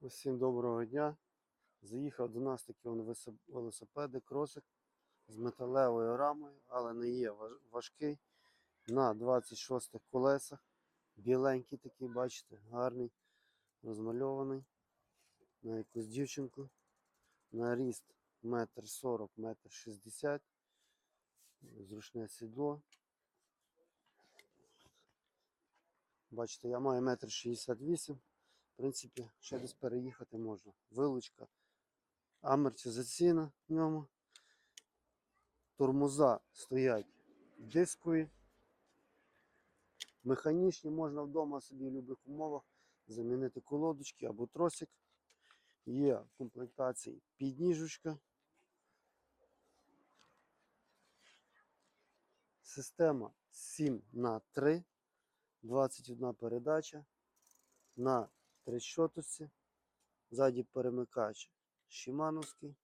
Усім доброго дня. Заїхав до нас такий велосипеди, кросик з металевою рамою, але не є важкий. На 26 колесах. Біленький такий, бачите, гарний, розмальований. На якусь дівчинку. На ріст метр сорок, метр шістдесят. Зручне сідло. Бачите, я маю метр шістдесят вісім. В принципі, ще десь переїхати можна. Вилучка амортизаційна в ньому. Тормоза стоять дискові. Механічні можна вдома собі в будь-яких умовах замінити колодочки або тросик. Є в комплектації підніжечка. Система 7 на 3 21 передача на трещотості. Ззаді перемикач Шимановський.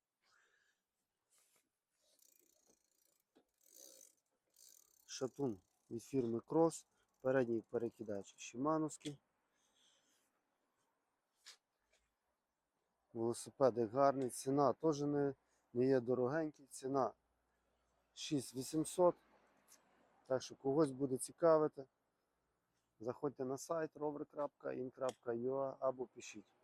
Шатун від фірми Крос. Передній перекидач Шимановський. Велосипеди гарний. Ціна теж не, не є дорогенький. Ціна 6800. Так що когось буде цікавити. Заходьте на сайт rover.in.ua або пишіть.